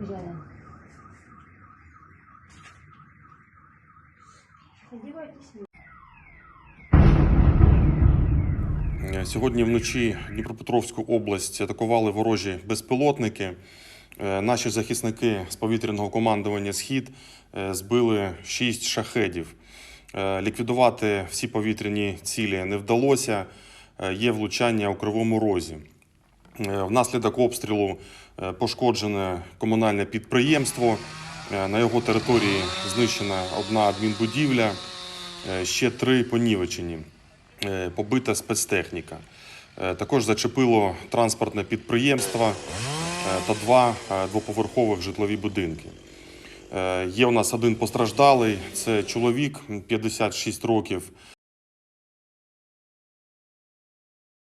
Е, Сьогодні вночі Дніпропетровську область атакували ворожі безпілотники. Е, Наші захисники з повітряного командування Схід е, збили шість шахедів. Ліквідувати всі повітряні цілі не вдалося. Є влучання у кривому розі. Е, Внаслідок обстрілу е, пошкоджене комунальне підприємство. Е, На його території знищена одна адмінбудівля, ще три понівечені. Побита спецтехніка. Також зачепило транспортне підприємство та два двоповерхових житлові будинки. Є у нас один постраждалий. Це чоловік 56 років,